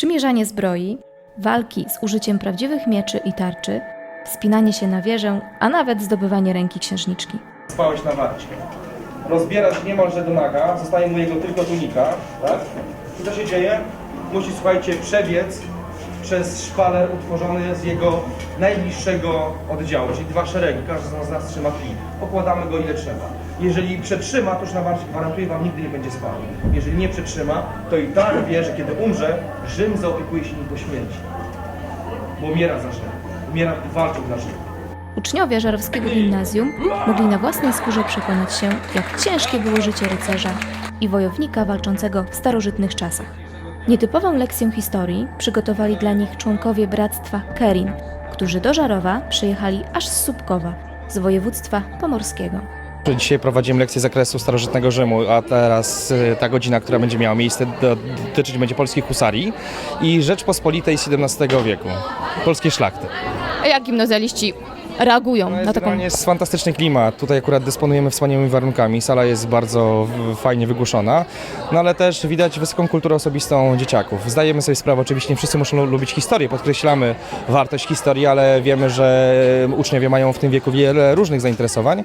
przymierzanie zbroi, walki z użyciem prawdziwych mieczy i tarczy, wspinanie się na wieżę, a nawet zdobywanie ręki księżniczki. spałeś na warcie. Rozbiera się niemalże do naga, zostaje mu jego tylko tunika, tak? I co się dzieje? Musi, słuchajcie, przebiec przez szpaler utworzony z jego najbliższego oddziału, czyli dwa szeregi, każdy z nas trzyma kij. Pokładamy go ile trzeba. Jeżeli przetrzyma, to już na gwarantuję wam, nigdy nie będzie spał. Jeżeli nie przetrzyma, to i tak wie, że kiedy umrze, Rzym zaopiekuje się nim po śmierci. Bo umiera za Rzym. Umiera walcząc dla Rzymu. Uczniowie żarowskiego gimnazjum mogli na własnej skórze przekonać się, jak ciężkie było życie rycerza i wojownika walczącego w starożytnych czasach. Nietypową lekcję historii przygotowali dla nich członkowie bractwa Kerin, którzy do Żarowa przyjechali aż z Subkowa, z województwa pomorskiego. Dzisiaj prowadzimy lekcję z zakresu starożytnego Rzymu, a teraz y, ta godzina, która będzie miała miejsce, do- dotyczyć będzie polskich husarii i Rzeczpospolitej XVII wieku, polskiej szlachty. A jak gimnazjaliści reagują na taką... generalnie jest fantastyczny klimat. Tutaj akurat dysponujemy wspaniałymi warunkami. Sala jest bardzo w- fajnie wygłuszona, no ale też widać wysoką kulturę osobistą dzieciaków. Zdajemy sobie sprawę, oczywiście nie wszyscy muszą lu- lubić historię, podkreślamy wartość historii, ale wiemy, że uczniowie mają w tym wieku wiele różnych zainteresowań.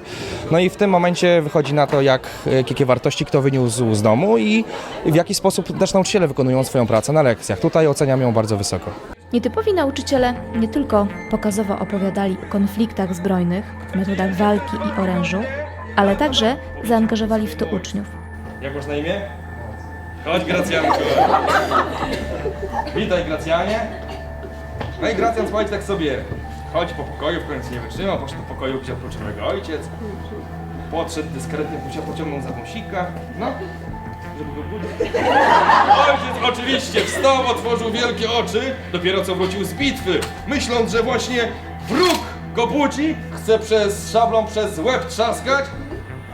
No i w tym momencie wychodzi na to, jak, jakie wartości kto wyniósł z domu i w jaki sposób też nauczyciele wykonują swoją pracę na lekcjach. Tutaj oceniam ją bardzo wysoko. Nietypowi nauczyciele nie tylko pokazowo opowiadali o konfliktach zbrojnych, metodach walki i orężu, ale także zaangażowali w to uczniów. Jak masz na imię? Chodź Gracjanku. Witaj Gracjanie. No i Gracjan, słuchajcie, tak sobie chodzi po pokoju, w końcu nie wytrzymał, poszedł do pokoju, gdzie odpoczywał jego ojciec. Podszedł dyskretnie, musiał pociągnął za wąsika. No, żeby go budzić. Ojciec oczywiście wstał, otworzył wielkie oczy, dopiero co wrócił z bitwy, myśląc, że właśnie wróg go budzi, chce przez szablą przez łeb trzaskać,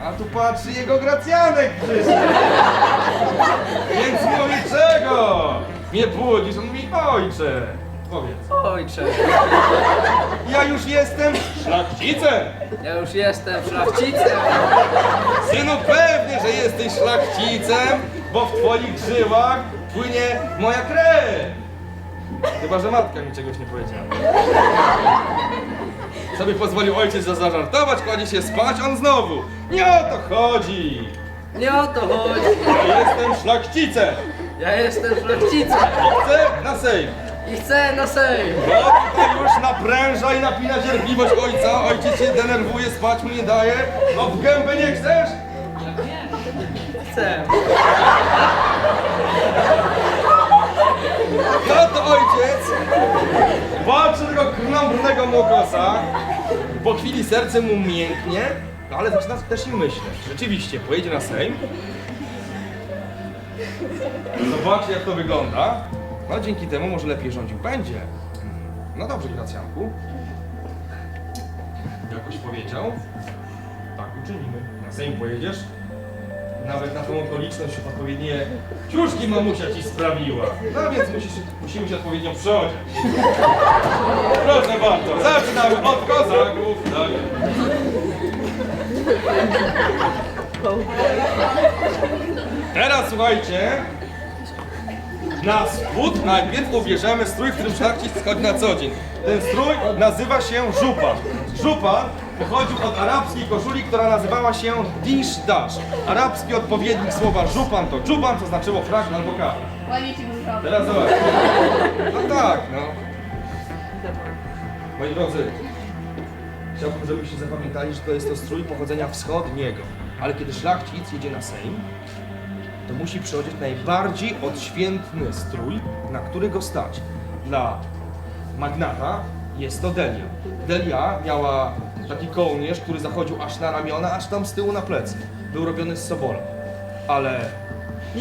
a tu patrzy jego Gracjanek przyszedł. Więc mówi czego? Mnie budzisz? On mówi ojcze. Ojcze, Ja już jestem szlachcicem. ja już jestem szlachcicem. Synu, pewnie, że jesteś szlachcicem, bo w twoich żyłach płynie moja krew. Chyba, że matka mi czegoś nie powiedziała. Sobie pozwolił ojciec za- zażartować, kładzie się spać, on znowu. Nie o to chodzi. Nie o to chodzi. Ja jestem szlachcicem. Ja jestem szlachcicem Chcę na Sejm. I chcę na Sejm. No tutaj już napręża i napina cierpliwość ojca. Ojciec się denerwuje, spać mu nie daje. No w gębę nie chcesz? Chcę. No to ojciec patrzy tego krnąbrnego mokosa. Po chwili serce mu mięknie, no ale zaczyna też i myśleć. Rzeczywiście, pojedzie na Sejm. Zobaczy jak to wygląda. No dzięki temu może lepiej rządził będzie. No dobrze, Gracjanku. Jakoś powiedział. Tak uczynimy. Na Sejm pojedziesz. Nawet na tą okoliczność odpowiednie ciuszki mamusia ci sprawiła. No więc musisz, musimy się odpowiednio przeodziać. Proszę bardzo, zaczynamy od kozaków. Tak. Teraz słuchajcie. Na spód najpierw ubierzemy strój, w którym szlachcic schodzi na co dzień. Ten strój nazywa się żupan. Żupan pochodził od arabskiej koszuli, która nazywała się dish dash. Arabski odpowiednik słowa żupan to dżuban, co znaczyło frak albo kaf. Teraz zobacz. No tak, no. Moi drodzy, chciałbym, żebyście zapamiętali, że to jest to strój pochodzenia wschodniego. Ale kiedy szlachcic jedzie na Sejm, to musi przechodzić najbardziej odświętny strój, na który go stać. Dla magnata jest to delia. Delia miała taki kołnierz, który zachodził aż na ramiona, aż tam z tyłu na plecy. Był robiony z sobola. Ale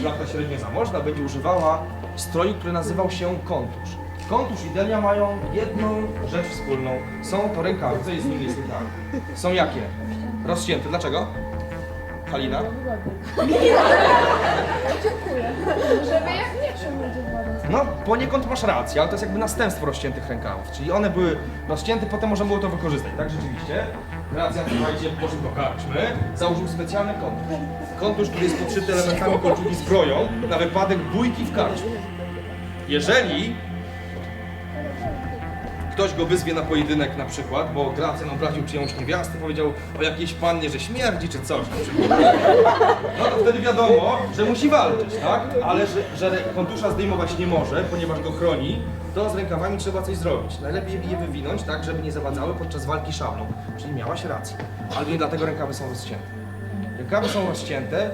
szlachta średnio zamożna będzie używała stroju, który nazywał się kontusz. Kontusz i delia mają jedną rzecz wspólną. Są to rękawy. Co jest z nimi rękawy? Są jakie? Rozcięte. Dlaczego? Halina? Żeby jak będzie woda. No, poniekąd masz rację, ale to jest jakby następstwo rozciętych rękawów. Czyli one były rozcięte, potem można było to wykorzystać. Tak, rzeczywiście. Racja, słuchajcie, poszedł do karczmy, założył specjalny kontusz. Kontusz, który jest podszyty elementami kolczugi zbroją na wypadek bójki w karczmie. Jeżeli ktoś go wyzwie na pojedynek na przykład, bo Gracjan obraził czyjąś niewiastę, powiedział o jakiejś pannie, że śmierdzi czy coś na przykład, no to wtedy wiadomo, że musi walczyć, tak? Ale że, że kontusza zdejmować nie może, ponieważ go chroni, to z rękawami trzeba coś zrobić. Najlepiej je wywinąć tak, żeby nie zawadzały podczas walki szablą. Czyli miałaś rację. Ale nie dlatego rękawy są rozcięte. Rękawy są rozcięte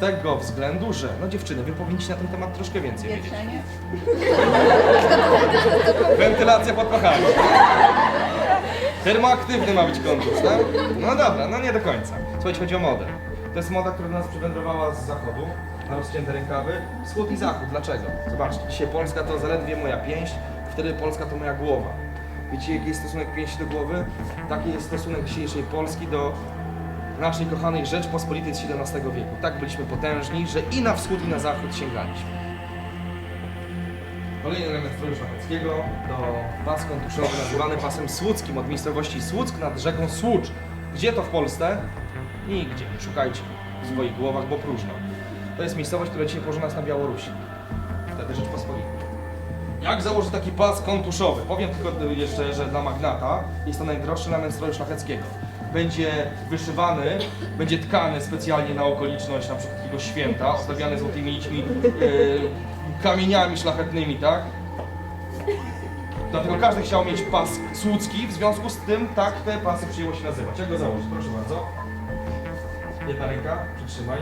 tego względu, że no dziewczyny, wy powinniście na ten temat troszkę więcej wiedzieć. Wentylacja pod pachami. Termoaktywny ma być kontusz, tak? No dobra, no nie do końca. Słuchajcie, chodzi o modę. To jest moda, która do nas przywędrowała z zachodu, na rozcięte rękawy. Wschód i zachód. Dlaczego? Zobaczcie, dzisiaj Polska to zaledwie moja pięść, wtedy Polska to moja głowa. Wiecie, jaki jest stosunek pięści do głowy? Taki jest stosunek dzisiejszej Polski do naszej kochanej Rzeczpospolitej z XVII wieku. Tak byliśmy potężni, że i na wschód, i na zachód sięgaliśmy. Kolejny element stroju szlacheckiego to pas kontuszowy nazywany pasem słuckim od miejscowości Słuck nad rzeką Słucz. Gdzie to w Polsce? Nigdzie. Szukajcie w swoich głowach, bo próżno. To jest miejscowość, która dzisiaj położona jest na Białorusi. Wtedy Rzeczpospolitej. Jak założyć taki pas kontuszowy? Powiem tylko jeszcze, że dla magnata jest to najdroższy element stroju szlacheckiego. Będzie wyszywany, będzie tkany specjalnie na okoliczność na przykład takiego święta, ozdabiany złotymi nićmi, e, kamieniami szlachetnymi, tak? Dlatego każdy chciał mieć pas słucki, w związku z tym tak te pasy przyjęło się nazywać. Jak go założyć? Proszę bardzo. Jedna ręka, przytrzymaj.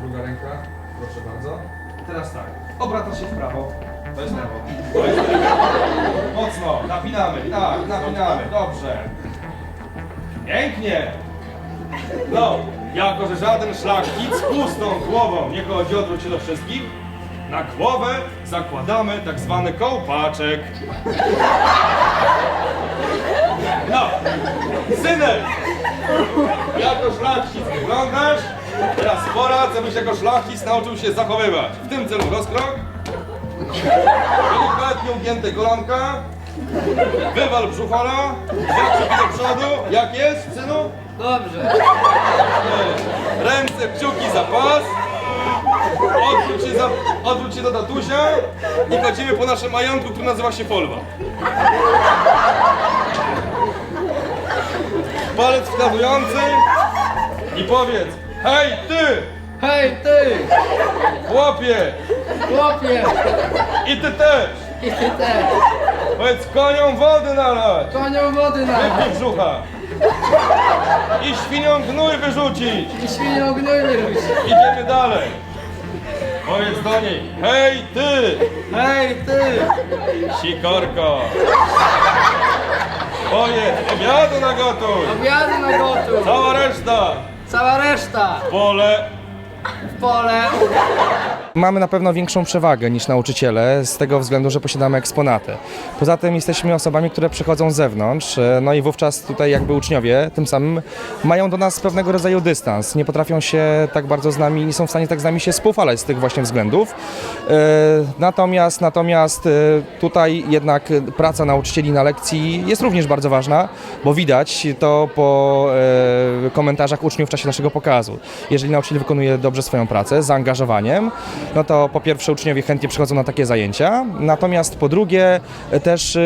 Druga ręka, proszę bardzo. Teraz tak, obracasz się w prawo. To jest lewo. To jest lewo. Mocno, napinamy, tak, napinamy, dobrze. Pięknie! No, jako że żaden szlachcic pustą głową nie chodzi odwróć się do wszystkich, na głowę zakładamy tak zwany kołpaczek. No, synek, jako szlachcic wyglądasz, teraz pora, co byś jako szlachcic nauczył się zachowywać. W tym celu rozkrok, delikatnie ugięte kolanka, wywal brzuchora, dwa kciuki do przodu, jak jest, synu? Dobrze. Ręce, kciuki za pas. Odwróć się, za, odwróć się do tatusia i chodzimy po naszym majątku, który nazywa się Folwa. Palec wskazujący i powiedz Hej ty, Hej ty, chłopie, chłopie, i ty też. i ty też. Powiedz koniom wody nalać, Konią wody na wypij brzucha. I świniom gnój wyrzucić. i świnią gnój wyrzuć. Idziemy dalej. Powiedz do niej, hej ty, Hej ty, sikorko. Powiedz, obiadu nagotuj. obiady na gotu. Cała reszta, Cała reszta pole. W pole. Mamy na pewno większą przewagę niż nauczyciele z tego względu, że posiadamy eksponaty. Poza tym jesteśmy osobami, które przychodzą z zewnątrz, e, no i wówczas tutaj jakby uczniowie tym samym mają do nas pewnego rodzaju dystans. Nie potrafią się tak bardzo z nami, nie są w stanie tak z nami się spoufalać z tych właśnie względów. E, Natomiast, natomiast e, tutaj jednak praca nauczycieli na lekcji jest również bardzo ważna, bo widać to po komentarzach uczniów w czasie naszego pokazu. Jeżeli nauczyciel wykonuje dobrze swoją pracę zaangażowaniem, no to po pierwsze uczniowie chętnie przychodzą na takie zajęcia, natomiast po drugie e, też e,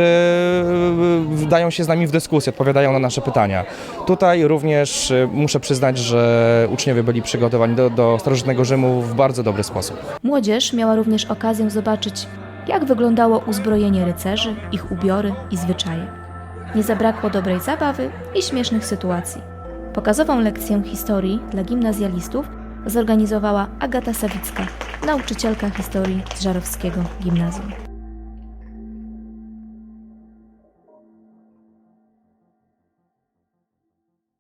wdają się z nami w dyskusję, odpowiadają na nasze pytania. Tutaj również e, muszę przyznać, że uczniowie byli przygotowani do, do starożytnego Rzymu w bardzo dobry sposób. Młodzież miała również okazję zobaczyć, jak wyglądało uzbrojenie rycerzy, ich ubiory i zwyczaje. Nie zabrakło dobrej zabawy i śmiesznych sytuacji. Pokazową lekcję historii dla gimnazjalistów zorganizowała Agata Sawicka, nauczycielka historii z Żarowskiego Gimnazjum.